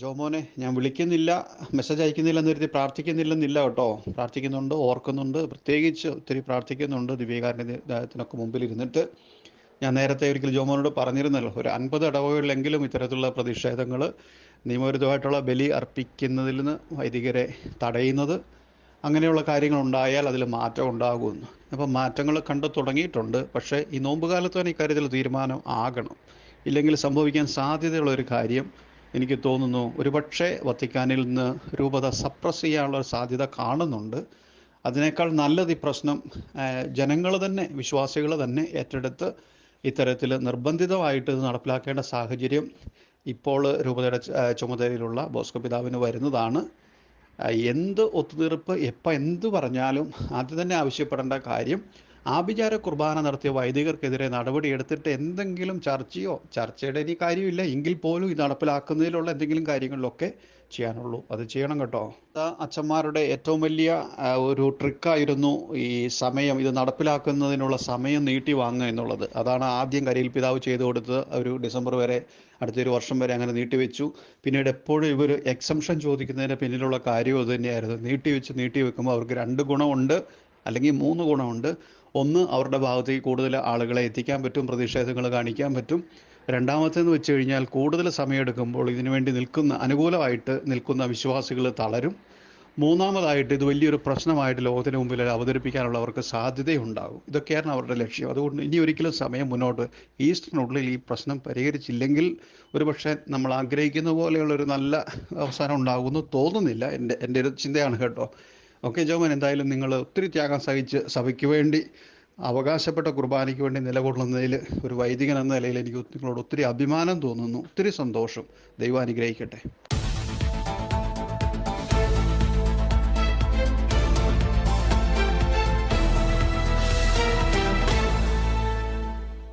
ജോമോനെ ഞാൻ വിളിക്കുന്നില്ല മെസ്സേജ് അയക്കുന്നില്ല എന്ന് കരുതി പ്രാർത്ഥിക്കുന്നില്ലെന്നില്ല കേട്ടോ. പ്രാർത്ഥിക്കുന്നുണ്ട് ഓർക്കുന്നുണ്ട് പ്രത്യേകിച്ച് ഒത്തിരി പ്രാർത്ഥിക്കുന്നുണ്ട് ദിവ്യകാരുണ്യത്തിനൊക്കെ മുമ്പിൽ ഇരുന്നിട്ട് ഞാൻ നേരത്തെ ഒരിക്കൽ ജോമോനോട് പറഞ്ഞിരുന്നല്ലോ ഒരു അൻപത് ഇടവകളിലെങ്കിലും ഇത്തരത്തിലുള്ള പ്രതിഷേധങ്ങൾ നിയമവിരുദ്ധമായിട്ടുള്ള ബലി അർപ്പിക്കുന്നതിൽ നിന്ന് വൈദികരെ തടയുന്നത് അങ്ങനെയുള്ള കാര്യങ്ങൾ ഉണ്ടായാൽ അതിൽ മാറ്റം ഉണ്ടാകുമെന്ന്. അപ്പം മാറ്റങ്ങൾ കണ്ടു തുടങ്ങിയിട്ടുണ്ട്. പക്ഷേ ഈ നോമ്പുകാലത്ത് തന്നെ ഇക്കാര്യത്തിൽ തീരുമാനം ആകണം. ഇല്ലെങ്കിൽ സംഭവിക്കാൻ സാധ്യതയുള്ള ഒരു കാര്യം എനിക്ക് തോന്നുന്നു ഒരുപക്ഷെ വത്തിക്കാനിൽ നിന്ന് രൂപത സപ്രസ് ചെയ്യാനുള്ള സാധ്യത കാണുന്നുണ്ട്. അതിനേക്കാൾ നല്ലത് ഈ പ്രശ്നം ജനങ്ങൾ തന്നെ വിശ്വാസികൾ തന്നെ ഏറ്റെടുത്ത് ഇത്തരത്തിൽ നിർബന്ധിതമായിട്ട് ഇത് നടപ്പിലാക്കേണ്ട സാഹചര്യം ഇപ്പോൾ രൂപതയുടെ ചുമതലയിലുള്ള ബോസ്കോ പിതാവിന് വരുന്നതാണ്. എന്ത് ഒത്തുതീർപ്പ് എപ്പോൾ എന്ത് പറഞ്ഞാലും ആദ്യം തന്നെ ആവശ്യപ്പെടേണ്ട കാര്യം ആഭിചാര കുർബാന നടത്തിയ വൈദികർക്കെതിരെ നടപടി എടുത്തിട്ട് എന്തെങ്കിലും ചർച്ചയോ ചർച്ചയുടെ ഇനി കാര്യമില്ല. എങ്കിൽ പോലും ഇത് നടപ്പിലാക്കുന്നതിലുള്ള എന്തെങ്കിലും കാര്യങ്ങളിലൊക്കെ ചെയ്യാനുള്ളൂ. അത് ചെയ്യണം കേട്ടോ. അച്ഛന്മാരുടെ ഏറ്റവും വലിയ ഒരു ട്രിക്കായിരുന്നു ഈ സമയം ഇത് നടപ്പിലാക്കുന്നതിനുള്ള സമയം നീട്ടി വാങ്ങുക എന്നുള്ളത്. അതാണ് ആദ്യം കരിയിൽ പിതാവ് ചെയ്തു കൊടുത്തത്. ഒരു ഡിസംബർ വരെ അടുത്തൊരു വർഷം വരെ അങ്ങനെ നീട്ടിവെച്ചു പിന്നീട് എപ്പോഴും ഇവർ എക്സംഷൻ ചോദിക്കുന്നതിന് പിന്നിലുള്ള കാര്യം അത് തന്നെയായിരുന്നു. നീട്ടിവെച്ച് നീട്ടി വെക്കുമ്പോൾ അവർക്ക് രണ്ട് ഗുണമുണ്ട്. അല്ലെങ്കിൽ മൂന്ന് ഗുണമുണ്ട്. ഒന്ന് അവരുടെ ഭാഗത്തേക്ക് കൂടുതൽ ആളുകളെ എത്തിക്കാൻ പറ്റും പ്രതിഷേധങ്ങൾ കാണിക്കാൻ പറ്റും. രണ്ടാമത്തേന്ന് വെച്ച് കഴിഞ്ഞാൽ കൂടുതൽ സമയമെടുക്കുമ്പോൾ ഇതിനു വേണ്ടി നിൽക്കുന്ന അനുകൂലമായിട്ട് നിൽക്കുന്ന വിശ്വാസികൾ തളരും. മൂന്നാമതായിട്ട് ഇത് വലിയൊരു പ്രശ്നമായിട്ട് ലോകത്തിന് മുമ്പിൽ അവതരിപ്പിക്കാനുള്ള അവർക്ക് സാധ്യതയുണ്ടാകും. ഇതൊക്കെയാണ് അവരുടെ ലക്ഷ്യം. അതുകൊണ്ട് ഇനി ഒരിക്കലും സമയം മുന്നോട്ട് ഈസ്റ്ററിനുള്ളിൽ ഈ പ്രശ്നം പരിഹരിച്ചില്ലെങ്കിൽ ഒരുപക്ഷെ നമ്മൾ ആഗ്രഹിക്കുന്ന പോലെയുള്ള ഒരു നല്ല അവസാനം ഉണ്ടാകുമെന്ന് തോന്നുന്നില്ല. എന്റെ എന്റെ ഒരു ചിന്തയാണ് കേട്ടോ. ഓക്കെ ജോമൻ എന്തായാലും നിങ്ങൾ ഒത്തിരി ത്യാഗം സഹിച്ച് സഭയ്ക്ക് വേണ്ടി അവകാശപ്പെട്ട കുർബാനയ്ക്ക് വേണ്ടി നിലകൊള്ളുന്നതിൽ ഒരു വൈദികൻ എന്ന നിലയിൽ എനിക്ക് നിങ്ങളോട് ഒത്തിരി അഭിമാനം തോന്നുന്നു. ഒത്തിരി സന്തോഷം. ദൈവം അനുഗ്രഹിക്കട്ടെ.